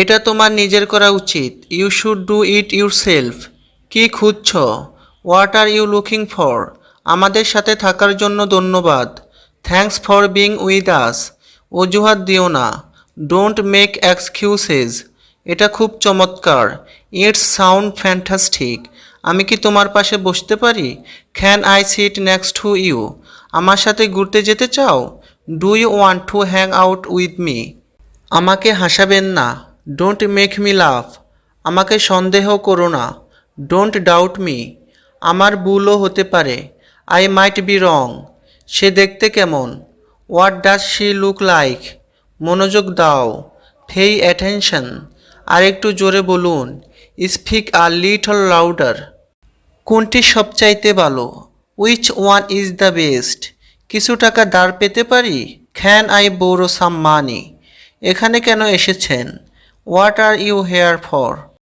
এটা তোমার নিজের করা উচিত। You should do it your self key খুঁজছ? What are you looking for আমাদের সাথে থাকার জন্য ধন্যবাদ। Thanks for being with us অজুহাত দিও না। ডোন্ট মেক এক্সকিউসেস এটা খুব চমৎকার। ইটস সাউন্ড ফ্যান্টাস্টিক আমি কি তোমার পাশে বসতে পারি? Can I sit next to you আমার সাথে ঘুরতে যেতে চাও? Do you want to hang out with me আমাকে হাসাবেন না। ডোন্ট মেক মি লাভ আমাকে সন্দেহ করো না। ডোন্ট ডাউট মি আমার ভুলও হতে পারে। আই মাইট বি রং সে দেখতে কেমন? What does she look like মনোযোগ দাও। ফেই অ্যাটেনশন আর একটু জোরে বলুন। স্পিক আ লিটল লাউডার কোনটি সবচাইতে ভালো? Which one is the best কিছু টাকা দাঁড় পেতে পারি? ক্যান আই বোরো সাম মানি এখানে কেন এসেছেন? What are you here for